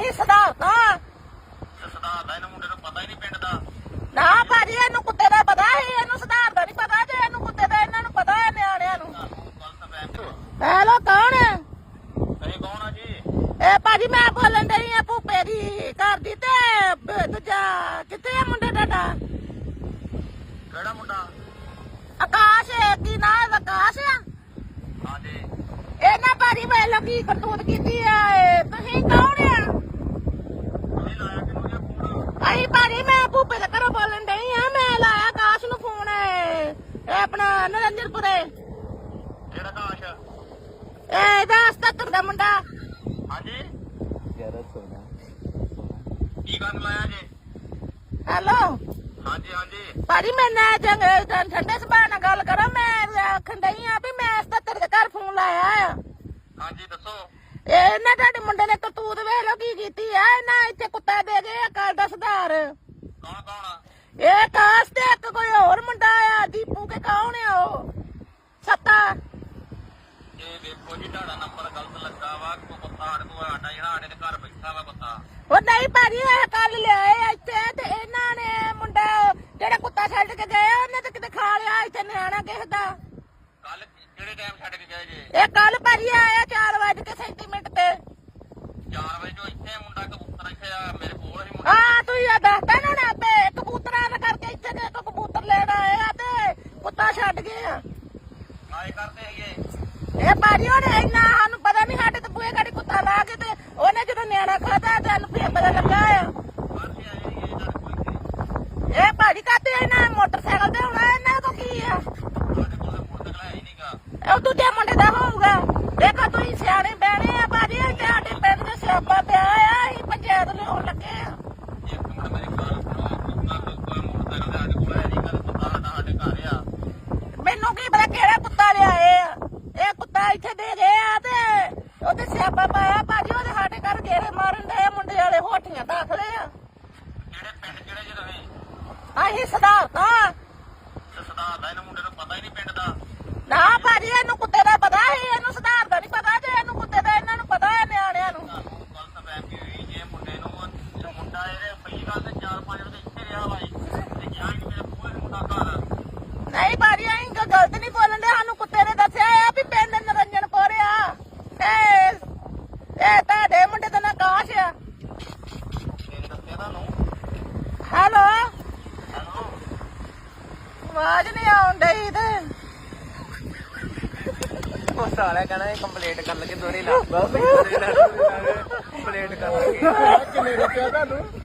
ਅਸੀਂ ਸਦਾਤਾ ਸਦਾਤਾ ਇਹਨਾਂ ਮੁੰਡੇ ਪਤਾ ਹੀ ਨਹੀਂ ਪਿੰਡ ਦਾ। ਨਾ ਭਾਜੀ ਇਹਨੂੰ ਕੁੱਤੇ ਦਾ ਪਤਾ ਹੀ ਇਹਨੂੰ ਸਦਾਰ ਦਾ ਨਹੀਂ ਪਤਾ ਤੇ ਇਹਨੂੰ ਕੁੱਤੇ ਦਾ ਇਹਨਾਂ ਨੂੰ ਪਤਾ ਹੈ ਭਾਜੀ ਮੈਂ ਬੋਲਣ ਡਈ ਆ ਭੂਪੇ ਦੀ ਘਰ ਦੀ ਤੇ ਦੂਜਾ ਕਿੱਥੇ ਆ ਮੁੰਡੇ ਤੁਹਾਡਾ? ਕਿਹੜਾ ਮੁੰਡਾ? ਆਕਾਸ਼ ਕੀ ਨਾਮ ਆਕਾਸ਼ ਆ? ਹਾਂਜੀ। ਇਹਨਾਂ ਭਾਜੀ ਵੇਲੋ ਕੀ ਕਰਤੂਤ ਕੀਤੀ ਆ ਇਹ ਇਹਦਾ 77 ਦਾ ਮੁੰਡਾ। ਹਾਂਜੀ। ਯਾਰ ਸੋਨਾ ਕੀ ਗੱਲ ਲਾਇਆ ਜੀ? ਹੈਲੋ। ਹਾਂਜੀ ਹਾਂਜੀ। ਭਾਜੀ ਮੈਂ ਨਾ ਜੰਗ ਠੰਡੇ ਸੁਭਾਅ ਨਾਲ ਗੱਲ ਕਰਾਂ ਮੈਂ ਆਖਣ ਡਈ ਆ ਵੀ ਮੈਂ 77 ਦੇ ਘਰ ਫੋਨ ਲਾਇਆ ਆ। ਹਾਂਜੀ ਦੱਸੋ। ਇਹ ਇਹਨਾਂ ਤੁਹਾਡੇ ਮੁੰਡੇ ਨੇ ਕਰਤੂਤ ਵੇਖ ਲੋ ਕੀ ਕੀਤੀ ਆ ਇਹਨਾਂ ਇੱਥੇ ਕੁੱਤਾ ਦੇ ਗਏ ਆ ਕੱਲ ਦਾ ਸੁਧਾਰ। ਕੌਣ ਕੌਣ ਆ? ਇਹ ਕਾਸ ਤੇ ਇੱਕ ਕੋਈ ਹੋਰ ਮੁੰਡਾ ਆ ਦੀਪੂ ਕੇ ਕੌਣ ਆ ਉਹ? ਸੱਤਾ। ਇਹ ਵੇਖੋ ਜੀ ਤੁਹਾਡਾ ਨੰਬਰ ਗਲਤ ਲੱਗਾ ਵਾ ਕੋ ਕੁੱਤਾ ਸਾਡੇ ਕੋਲ ਆਟਾ ਜਿਹੜਾ ਸਾਡੇ ਦੇ ਘਰ ਬੈਠਾ ਵਾ ਕੁੱਤਾ ਉਹ ਨਹੀਂ ਭਾਜੀ ਇਹ ਕੱਲ ਲਿਆਏ ਇੱਥੇ ਤੇ ਇਹਨਾਂ ਨੇ ਮੁੰਡਾ ਜਿਹੜਾ ਕੁੱਤਾ ਛੱਡ ਕੇ ਗਏ ਉਹਨੇ ਤੇ ਕਿਤੇ ਖਾ ਲਿਆ ਇੱਥੇ ਨਿਆਣਾ ਕਿਸੇ ਦਾ। ਕੱਲ ਕਿਹੜੇ ਟਾਈਮ ਛੱਡ ਕੇ ਗਏ ਜੀ? ਇਹ ਕੱਲ ਭਾਜੀ ਆਇਆ 4 ਵਜੇ ਕੇ ਸੈਂਟੀਮੈਂਟ ਤੇ। 4 ਵਜੇ ਤੋਂ ਇੱਥੇ ਮੁੰਡਾ ਕਬੂਤਰ ਇੱਥੇ ਆ ਮੇਰੇ ਕੋਲ ਹੀ ਮੁੰਡਾ। ਆ ਤੂੰ ਇਹ ਦੱਸਦਾ ਨਾ ਹੁਣ ਆਪੇ ਕਬੂਤਰਾਂ ਦਾ ਕਰਕੇ ਇੱਥੇ ਦੇ ਕਬੂਤਰ ਲੈਣ ਆਏ ਆ ਤੇ ਕੁੱਤਾ ਛੱਡ ਗਏ ਆ। ਆਏ ਕਰਦੇ ਹੈਗੇ। ਇਹ ਭਾਜੀ ਉਹਨੇ ਇੰਨਾ ਸਾਨੂੰ ਪਤਾ ਨਹੀਂ ਸਾਡੇ ਤੇ ਬੂਏ ਗਾੜੀ ਕੁੱਤਾ ਲਾ ਕੇ ਤੇ ਉਹਨੇ ਜਦੋਂ ਨਿਆਣਾ ਖਾਦਾ ਤੇ ਸਾਨੂੰ ਫੇਰ ਪਤਾ ਲੱਗਾ ਆ। ਇਹ ਭਾਜੀ ਕਾਤੇ ਇਹਨਾਂ ਮੋਟਰਸਾਈਕਲ ਤੇ ਹੋਣਾ ਇਹਨਾਂ ਕੋ ਕੀ ਆ ਸਾਡੇ ਕੋਲ ਤਾਂ ਮੋਟਰਸਾਈਕਲ ਹੈ ਹੀ ਨਹੀਂਗਾ ਉਹ ਦੂਜੇ ਮੁੰਡੇ ਦਾ ਹੋਊਗਾ ਦੇਖੋ ਤੁਸੀਂ ਸਿਆਣੇ ਬਹਿਣੇ ਆ ਭਾਜੀ ਇੱਥੇ ਸਾਡੇ ਪਿੰਡ ਦੇ ਸਿਆਪਾ ਪਿਆ ਆ ਅਸੀਂ ਪੰਚਾਇਤ ਲਿਆਉਣ ਲੱਗੇ ਆ ਇੱਕ ਮਿੰਟ ਮੇਰੀ ਗੱਲ ਸੁਣੋ ਕੁੱਤਾ ਕੋਈ ਮੋਟਰਸਾਈਕਲ ਸਾਡੇ ਕੋਲ ਹੈ ਨਹੀਂ ਗੱਲ ਕੁੱਤਾ ਸਾਡਾ ਸਾਡੇ ਘਰ ਆ ਮੈਨੂੰ ਕੀ ਪਤਾ ਕਿਹੜਾ ਕੁੱਤਾ ਲਿਆਏ ਆ ਇਹ ਕੁੱਤਾ ਇੱਥੇ ਦੇ ਗਏ ਆ ਤੇ ਉਹਦੇ ਸਿਆਪਾ ਪਾਇਆ ਭਾਜੀ ਉਹਦੇ ਸਾਡੇ ਘਰ ਗੇੜੇ ਮਾਰਨ ਦੇ ਹੋਠੀਆਂ ਦਾਖਲੇ ਆ। ਕਿਹੜੇ ਪਿੰਡ ਕਿਹੜੇ ਜੀ ਤੁਸੀਂ? ਅਸੀਂ ਸੁਧਾਰਤਾ ਤੇ ਸਦਾ ਦਾ ਇਹਨਾਂ ਮੁੰਡੇ ਨੂੰ ਪਤਾ ਹੀ ਨਹੀਂ ਪਿੰਡ ਦਾ ਨਾ ਭਾਜੀ ਇਹਨੂੰ ਕੁੱਤੇ ਦਾ ਪਤਾ ਸੀ ਇਹਨੂੰ ਸੁਧਾਰ ਦਾ ਨਹੀਂ ਪਤਾ ਜੇ ਇਹਨੂੰ ਕੁੱਤੇ ਦਾ ਇਹਨਾਂ ਨੂੰ ਪਤਾ ਹੈ ਨਿਆਣਿਆਂ ਨੂੰ ਤੁਹਾਨੂੰ ਗਲਤ ਫਹਿਮੀ ਹੋਈ ਜੇ ਮੁੰਡੇ ਨੂੰ ਇਹ ਮੁੰਡਾ ਇਹਦੇ ਪਹਿਲੀ ਗੱਲ ਤੇ 4-5 ਵਜੇ ਇੱਥੇ ਰਿਹਾ ਵਾ ਜੀ ਤੇ ਕਿਹਾ ਕਿ ਮੇਰੇ ਕੋਲ ਮੁੰਡਾ ਘਰ ਨਹੀਂ ਭਾਜੀ ਅਸੀਂ ਕੋਈ ਗਲਤ ਨਹੀਂ ਬੋਲਣ ਦੇ ਸਾਨੂੰ ਕੁੱਤੇ ਨੇ ਦੱਸਿਆ ਆ ਵੀ ਪਿੰਡ ਨਰੰਜਨਪੁਰ ਆ ਇਹ ਇਹ ਤੁਹਾਡੇ ਮੁੰਡੇ ਦਾ ਨਾਂ ਕਾਸ਼ ਆ ਤੇਰੇ ਦੱਸਿਆ ਤੁਹਾਨੂੰ ਹੈਲੋ ਹੈਲੋ ਆਵਾਜ਼ ਨਹੀਂ ਆਉਣ ਡਈ ਤੇ। ਉਹ ਸਾਲਾ ਕਹਿੰਦਾ ਇਹ ਕੰਪਲੀਟ ਕਰਨ ਲੱਗੇ ਦੋਰੇ ਲੱਗ ਕੰਪਲੀਟ ਕਰਨ ਲੱਗੇ ਕਿੰਨੇ ਰੁਪਿਆ ਤੁਹਾਨੂੰ?